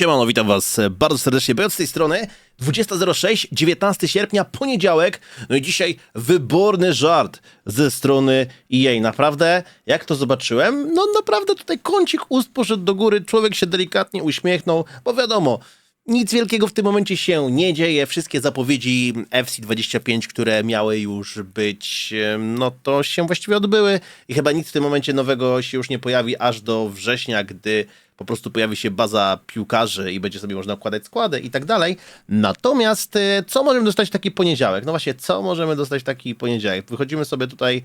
Siemano, witam was bardzo serdecznie. Będę z tej strony 20.06, 19 sierpnia, poniedziałek. No i dzisiaj wyborny żart ze strony EA. Naprawdę, jak to zobaczyłem, no naprawdę tutaj kącik ust poszedł do góry, człowiek się delikatnie uśmiechnął, bo wiadomo, nic wielkiego w tym momencie się nie dzieje. Wszystkie zapowiedzi FC25, które miały już być, no to się właściwie odbyły i chyba nic w tym momencie nowego się już nie pojawi aż do września, gdy po prostu pojawi się baza piłkarzy i będzie sobie można układać składy i tak dalej. Natomiast e, co możemy dostać w taki poniedziałek? No właśnie, co możemy dostać w taki poniedziałek? Wychodzimy sobie tutaj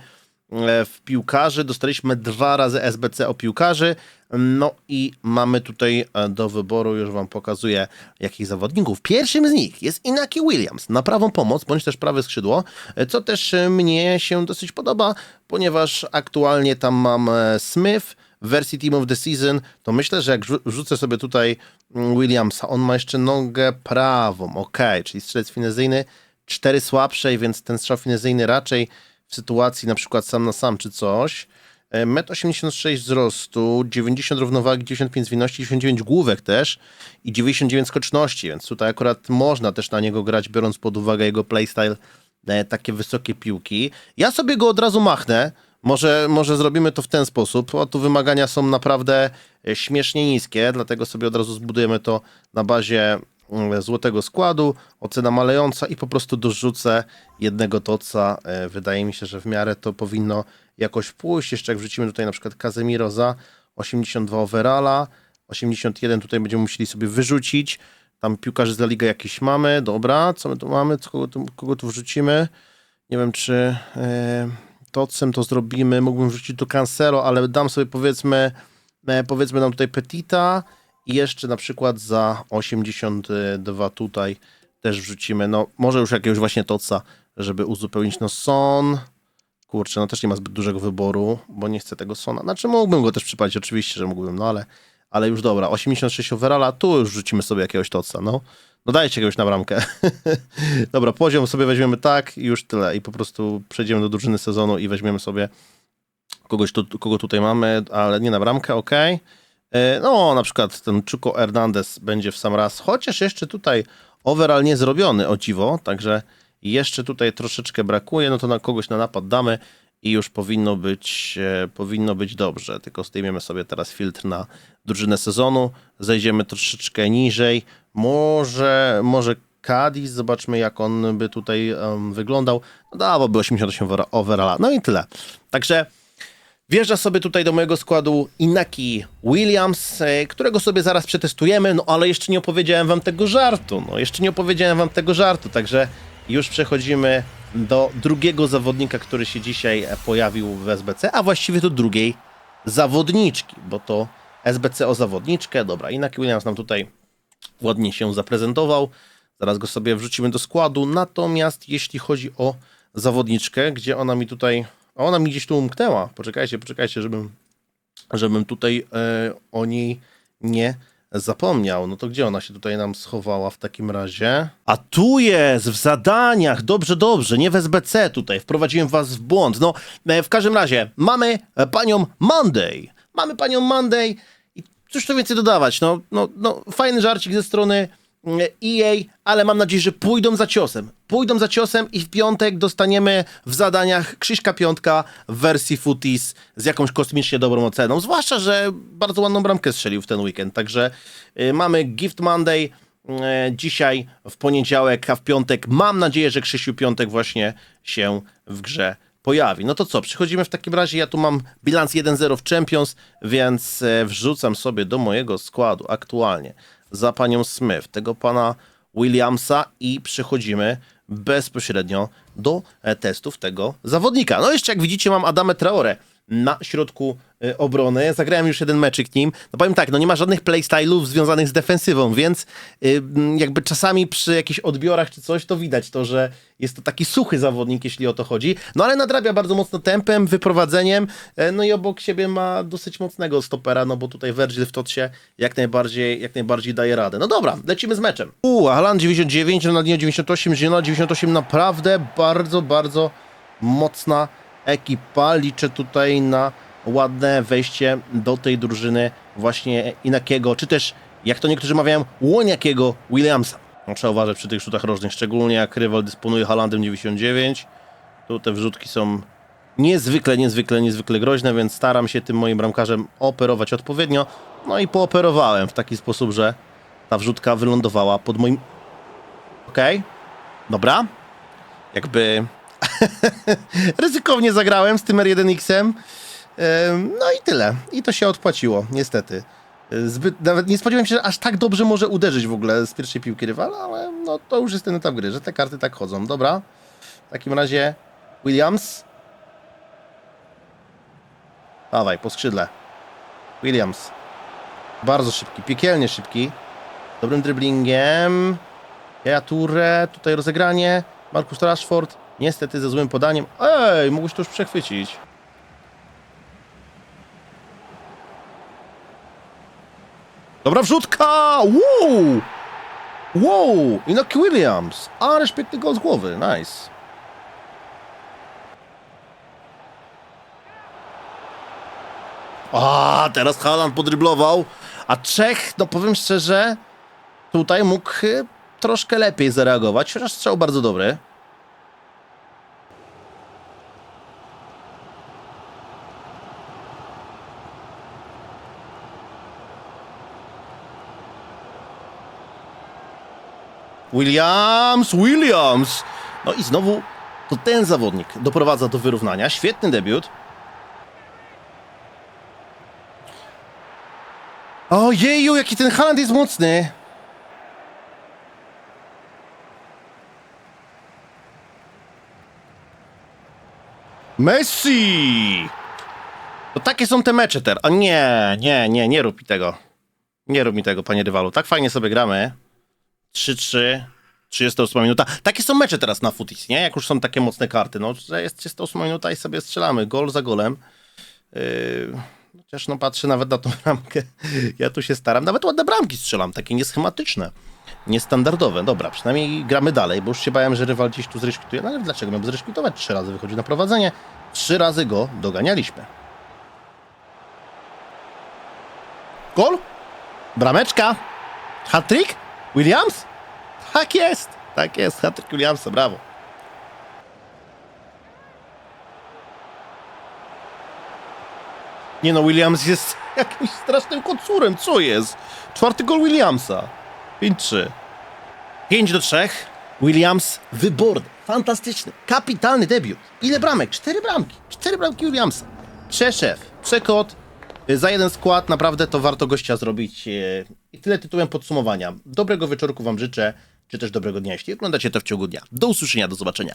w piłkarzy, dostaliśmy dwa razy SBC o piłkarzy, no i mamy tutaj e, do wyboru, już wam pokazuję jakich zawodników. Pierwszym z nich jest Inaki Williams. Na prawą pomoc, bądź też prawe skrzydło, e, co też e, mnie się dosyć podoba, ponieważ aktualnie tam mam e, Smith, w wersji Team of the Season, to myślę, że jak wrzucę sobie tutaj mm, Williamsa, on ma jeszcze nogę prawą, ok, czyli strzelec finezyjny, cztery słabszej, więc ten strzał finezyjny raczej w sytuacji na przykład sam na sam czy coś. E, 1,86 m wzrostu, 90 równowagi, 95 zwinności, 99 główek też i 99 skoczności, więc tutaj akurat można też na niego grać, biorąc pod uwagę jego playstyle, e, takie wysokie piłki. Ja sobie go od razu machnę, może, może zrobimy to w ten sposób. O, tu wymagania są naprawdę e, śmiesznie niskie, dlatego sobie od razu zbudujemy to na bazie złotego składu, ocena malejąca i po prostu dorzucę jednego toca. E, Wydaje mi się, że w miarę to powinno jakoś pójść. Jeszcze jak wrzucimy tutaj na przykład Kazemiro za 82 overalla, 81 tutaj będziemy musieli sobie wyrzucić. Tam piłkarzy z La Liga jakieś mamy. Dobra, co my tu mamy? Kogo tu, kogo tu wrzucimy? Nie wiem, czy e, tocem to zrobimy. Mógłbym wrzucić tu Cancelo, ale dam sobie powiedzmy, e, powiedzmy nam tutaj Petita i jeszcze na przykład za 82 tutaj też wrzucimy. No, może już jakiegoś właśnie toca, żeby uzupełnić. No, Son. Kurczę, no też nie ma zbyt dużego wyboru, bo nie chcę tego Sona. Znaczy mógłbym go też przypalić, oczywiście, że mógłbym, no ale, ale już dobra. 86 overalla, tu już rzucimy sobie jakiegoś toca, no. No dajcie jakiegoś na bramkę. dobra, poziom sobie weźmiemy tak i już tyle. I po prostu przejdziemy do drużyny sezonu i weźmiemy sobie kogoś, tu, kogo tutaj mamy, ale nie na bramkę, ok. No, na przykład ten Chuko Hernandez będzie w sam raz, chociaż jeszcze tutaj overall nie zrobiony, o dziwo, także jeszcze tutaj troszeczkę brakuje, no to na kogoś na napad damy i już powinno być, e, powinno być dobrze. Tylko zdejmiemy sobie teraz filtr na drużynę sezonu, zejdziemy troszeczkę niżej, może, może Cadiz, zobaczmy jak on by tutaj em, wyglądał. No dawałby 88 overa- overalla, no i tyle. Także Wjeżdża sobie tutaj do mojego składu Inaki Williams, e, którego sobie zaraz przetestujemy, no ale jeszcze nie opowiedziałem wam tego żartu, no jeszcze nie opowiedziałem wam tego żartu, także już przechodzimy do drugiego zawodnika, który się dzisiaj pojawił w SBC, a właściwie do drugiej zawodniczki, bo to SBC o zawodniczkę, dobra, Inaki Williams nam tutaj ładnie się zaprezentował. Zaraz go sobie wrzucimy do składu. Natomiast jeśli chodzi o zawodniczkę, gdzie ona mi tutaj. A Ona mi gdzieś tu umknęła. Poczekajcie, poczekajcie, żebym, żebym tutaj e, o niej nie zapomniał. No to gdzie ona się tutaj nam schowała w takim razie? A tu jest, w zadaniach. Dobrze, dobrze. Nie w SBC tutaj. Wprowadziłem was w błąd. No, e, w każdym razie mamy e, panią Monday. Mamy panią Monday. I cóż tu więcej dodawać? No, no, no fajny żarcik ze strony EA, ale mam nadzieję, że pójdą za ciosem. Pójdą za ciosem i w piątek dostaniemy w zadaniach Krzyśka Piątka w wersji Footies z jakąś kosmicznie dobrą oceną. Zwłaszcza, że bardzo ładną bramkę strzelił w ten weekend. Także y, mamy Gift Monday y, dzisiaj w poniedziałek, a w piątek mam nadzieję, że Krzysiu Piątek właśnie się w grze pojawi. No to co, przechodzimy w takim razie, ja tu mam bilans 1-0 w Champions, więc e, wrzucam sobie do mojego składu aktualnie za panią Smith, tego pana Williamsa i przechodzimy bezpośrednio do e, testów tego zawodnika. No jeszcze jak widzicie mam Adamę Traore na środku e, obrony. Zagrałem już jeden meczyk nim. No powiem tak, no nie ma żadnych playstylów związanych z defensywą, więc y, jakby czasami przy jakichś odbiorach czy coś, to widać to, że jest to taki suchy zawodnik, jeśli o to chodzi. No ale nadrabia bardzo mocno tempem, wyprowadzeniem, e, no i obok siebie ma dosyć mocnego stopera, no bo tutaj Virgil w tocie jak najbardziej, jak najbardziej daje radę. No dobra, lecimy z meczem. Uuu, Alan 99, Ronaldinho 98, Gino 98, naprawdę bardzo, bardzo mocna ekipa. Liczę tutaj na ładne wejście do tej drużyny właśnie Inakiego, czy też jak to niektórzy mawiają, łoniakiego Williamsa. No, trzeba uważać przy tych rzutach rożnych, szczególnie jak rywal dysponuje Halandem 99. Tu te wrzutki są niezwykle, niezwykle, niezwykle groźne, więc staram się tym moim bramkarzem operować odpowiednio. No i pooperowałem w taki sposób, że ta wrzutka wylądowała pod moim... Okej, dobra. Jakby ryzykownie zagrałem z tym R1X-em. Ym, No i tyle. I to się odpłaciło, niestety. Zbyt, nawet nie spodziewałem się, że aż tak dobrze może uderzyć w ogóle z pierwszej piłki rywala, ale no to już jest ten etap gry, że te karty tak chodzą. Dobra. W takim razie Williams. Dawaj, po skrzydle. Williams. Bardzo szybki, piekielnie szybki. Dobrym dribblingiem. Ja Touré, tutaj rozegranie. Markus Rashford. Niestety ze złym podaniem. Ej, mógłbyś to już przechwycić. Dobra wrzutka! Wow! Wow! Inoki Williams! Ale świetny gol z głowy, nice. A, teraz Haaland podryblował. A Czech, no powiem szczerze, tutaj mógł troszkę lepiej zareagować, chociaż strzał bardzo dobry. Williams, Williams! No i znowu to ten zawodnik doprowadza do wyrównania. Świetny debiut. Ojeju, jaki ten Haaland jest mocny! Messi! To takie są te mecze teraz. A nie, nie, nie, nie rób mi tego. Nie rób mi tego, panie rywalu. Tak fajnie sobie gramy. 3-3, 38 minuta. Takie są mecze teraz na Footis, nie? Jak już są takie mocne karty. No, że jest 38 minuta i sobie strzelamy. Gol za golem. Yy, chociaż no patrzę nawet na tą bramkę. Ja tu się staram. Nawet ładne bramki strzelam, takie nieschematyczne. Niestandardowe. Dobra, przynajmniej gramy dalej, bo już się bałem, że rywal gdzieś tu zreszkutuje. No ale dlaczego miałby zreszkutować? Trzy razy wychodzi na prowadzenie. Trzy razy go doganialiśmy. Gol? Brameczka? Hat-trick? Williams? Tak jest, tak jest, hat Williamsa, brawo. Nie no, Williams jest jakimś strasznym kocurem, co jest? Czwarty gol Williamsa. 5-3. 5 do 3. Williams wyborny, fantastyczny, kapitalny debiut. Ile bramek? Cztery bramki. Cztery bramki Williamsa. Przeszew, przekot, za jeden skład naprawdę to warto gościa zrobić. y, I tyle tytułem podsumowania. Dobrego wieczorku Wam życzę, czy też dobrego dnia, jeśli oglądacie to w ciągu dnia. Do usłyszenia, do zobaczenia.